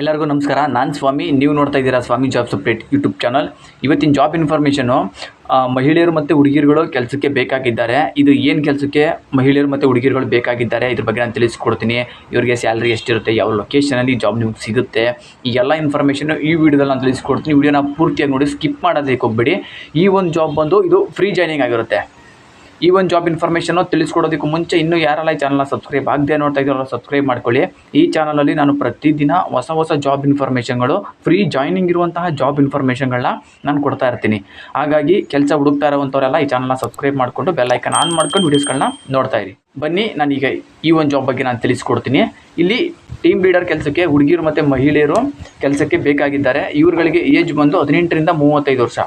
ಎಲ್ಲರಿಗೂ ನಮಸ್ಕಾರ. ನಾನು ಸ್ವಾಮಿ. ನೀವು ನೋಡ್ತಾ ಇದ್ದೀರಾ ಸ್ವಾಮಿ ಜಾಬ್ಸ್ ಅಪ್ಡೇಟ್ ಯೂಟ್ಯೂಬ್ ಚಾನಲ್. ಇವತ್ತಿನ ಜಾಬ್ ಇನ್ಫಾರ್ಮೇಷನು ಮಹಿಳೆಯರು ಮತ್ತು ಹುಡುಗಿರುಗಳು ಕೆಲಸಕ್ಕೆ ಬೇಕಾಗಿದ್ದಾರೆ. ಇದು ಏನು ಕೆಲಸಕ್ಕೆ? ಮಹಿಳೆಯರು ಮತ್ತು ಹುಡುಗಿರುಗಳು ಬೇಕಾಗಿದ್ದಾರೆ. ಇದ್ರ ಬಗ್ಗೆ ನಾನು ತಿಳಿಸ್ಕೊಡ್ತೀನಿ. ಇವರಿಗೆ ಸ್ಯಾಲ್ರಿ ಎಷ್ಟಿರುತ್ತೆ, ಯಾವ ಲೊಕೇಶನಲ್ಲಿ ಜಾಬ್ ನಿಮ್ಗೆ ಸಿಗುತ್ತೆ. ಈ ಎಲ್ಲ ಇನ್ಫಾರ್ಮೇಷನ್ ಈ ವಿಡಿಯೋದಲ್ಲಿ ನಾನು ತಿಳಿಸ್ಕೊಡ್ತೀನಿ. ವಿಡಿಯೋನ ಪೂರ್ತಿಯಾಗಿ ನೋಡಿ, ಸ್ಕಿಪ್ ಮಾಡೋದಕ್ಕೆ ಹೋಗ್ಬೇಡಿ. ಈ ಒಂದು ಜಾಬ್ ಬಂದು ಇದು ಫ್ರೀ ಜಾಯ್ನಿಂಗ್ ಆಗಿರುತ್ತೆ. ಈ ಒಂದು ಜಾಬ್ ಇನ್ಫಾರ್ಮೇಷನ್ನು ತಿಳಿಸ್ಕೊಡೋದಕ್ಕೂ ಮುಂಚೆ ಇನ್ನೂ ಯಾರೆಲ್ಲ ಈ ಚಾನಲ್ನ ಸಬ್ಸ್ಕ್ರೈಬ್ ಆಗದೆ ನೋಡ್ತಾ ಇದ್ದಾರೋ ಸಬ್ಸ್ಕ್ರೈಬ್ ಮಾಡ್ಕೊಳ್ಳಿ. ಈ ಚಾನಲಲ್ಲಿ ನಾನು ಪ್ರತಿದಿನ ಹೊಸ ಹೊಸ ಜಾಬ್ ಇನ್ಫಾರ್ಮೇಷನ್ಗಳು ಫ್ರೀ ಜಾಯ್ನಿಂಗ್ ಇರುವಂತಹ ಜಾಬ್ ಇನ್ಫಾರ್ಮೇಷನ್ಗಳನ್ನ ನಾನು ಕೊಡ್ತಾ ಇರ್ತೀನಿ. ಹಾಗಾಗಿ ಕೆಲಸ ಹುಡುಕ್ತಾ ಇರುವಂಥವರೆಲ್ಲ ಈ ಚಾನಲ್ನ ಸಬ್ಸ್ಕ್ರೈಬ್ ಮಾಡಿಕೊಂಡು ಬೆಲ್ಲೈಕನ್ ಆನ್ ಮಾಡ್ಕೊಂಡು ವೀಡಿಯೋಸ್ಗಳನ್ನ ನೋಡ್ತಾ ಇರಿ. ಬನ್ನಿ ನಾನೀಗ ಈ ಒಂದು ಜಾಬ್ ಬಗ್ಗೆ ನಾನು ತಿಳಿಸ್ಕೊಡ್ತೀನಿ. ಇಲ್ಲಿ ಟೀಮ್ ಲೀಡರ್ ಕೆಲಸಕ್ಕೆ ಹುಡುಗಿಯರು ಮತ್ತು ಮಹಿಳೆಯರು ಕೆಲಸಕ್ಕೆ ಬೇಕಾಗಿದ್ದಾರೆ. ಇವ್ರುಗಳಿಗೆ ಏಜ್ ಬಂದು ಹದಿನೆಂಟರಿಂದ ಮೂವತ್ತೈದು ವರ್ಷ.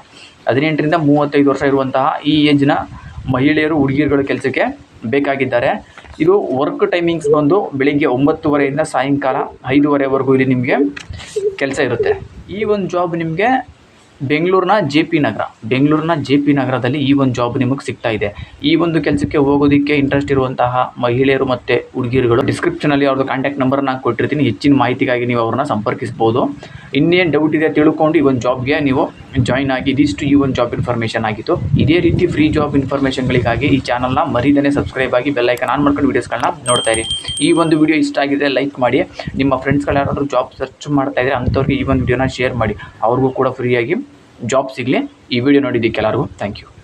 ಹದಿನೆಂಟರಿಂದ ಮೂವತ್ತೈದು ವರ್ಷ ಇರುವಂತಹ ಈ ಏಜ್ನ ಮಹಿಳೆಯರು, ಹುಡುಗಿಯರುಗಳು ಕೆಲಸಕ್ಕೆ ಬೇಕಾಗಿದ್ದಾರೆ. ಇದು ವರ್ಕ್ ಟೈಮಿಂಗ್ಸ್ ಬಂದು ಬೆಳಿಗ್ಗೆ ಒಂಬತ್ತುವರೆಯಿಂದ ಸಾಯಂಕಾಲ ಐದೂವರೆವರೆಗೂ ಇಲ್ಲಿ ನಿಮಗೆ ಕೆಲಸ ಇರುತ್ತೆ. ಈ ಒಂದು ಜಾಬ್ ನಿಮಗೆ ಬೆಂಗಳೂರಿನ ಜೆ ಪಿ ನಗರ, ಬೆಂಗಳೂರಿನ ಜೆ ಪಿ ನಗರದಲ್ಲಿ ಈ ಒಂದು ಜಾಬ್ ನಿಮಗೆ ಸಿಗ್ತಾ ಇದೆ. ಈ ಒಂದು ಕೆಲಸಕ್ಕೆ ಹೋಗೋದಕ್ಕೆ ಇಂಟ್ರೆಸ್ಟ್ ಇರುವಂತಹ ಮಹಿಳೆಯರು ಮತ್ತು ಹುಡುಗಿಯರುಗಳು ಡಿಸ್ಕ್ರಿಪ್ಷನಲ್ಲಿ ಅವ್ರದ್ದು ಕಾಂಟ್ಯಾಕ್ಟ್ ನಂಬರ್ನ ಕೊಟ್ಟಿರ್ತೀನಿ. ಹೆಚ್ಚಿನ ಮಾಹಿತಿಗಾಗಿ ನೀವು ಅವ್ರನ್ನ ಸಂಪರ್ಕಿಸ್ಬೋದು. ಇನ್ನೇನು ಡೌಟ್ ಇದೆ ತಿಳ್ಕೊಂಡು ಈ ಒಂದು ಜಾಬ್ಗೆ ನೀವು ಜಾಯ್ನ್ ಆಗಿ ಇದಿಷ್ಟು ಈ ಒಂದು ಜಾಬ್ ಇನ್ಫಾರ್ಮೇಷನ್ ಆಗಿತ್ತು. ಇದೇ ರೀತಿ ಫ್ರೀ ಜಾಬ್ ಇನ್ಫಾರ್ಮೇಷನ್ಗಳಿಗಾಗಿ ಈ ಚಾನಲ್ನ ಮರಿದೇ ಸಬ್ಸ್ಕ್ರೈಬ್ ಆಗಿ ಬೆಲ್ಲೈಕನ್ ಆನ್ ಮಾಡ್ಕೊಂಡು ವೀಡಿಯೋಸ್ಗಳನ್ನ ನೋಡ್ತಾ ಇರಿ. ಈ ಒಂದು ವಿಡಿಯೋ ಇಷ್ಟ ಆಗಿದೆ ಲೈಕ್ ಮಾಡಿ. ನಿಮ್ಮ ಫ್ರೆಂಡ್ಸ್ಗಳು ಯಾರಾದರೂ ಜಾಬ್ ಸರ್ಚ್ ಮಾಡ್ತಾ ಇದ್ದರೆ ಅಂಥವ್ರಿಗೆ ಈ ಒಂದು ವಿಡಿಯೋನ ಶೇರ್ ಮಾಡಿ. ಅವ್ರಿಗೂ ಕೂಡ ಫ್ರೀಯಾಗಿ ಜಾಬ್ ಸಿಗಲಿ. ಈ ವಿಡಿಯೋ ನೋಡಿದ್ದಕ್ಕೆ ಎಲ್ಲರಿಗೂ ಥ್ಯಾಂಕ್ ಯು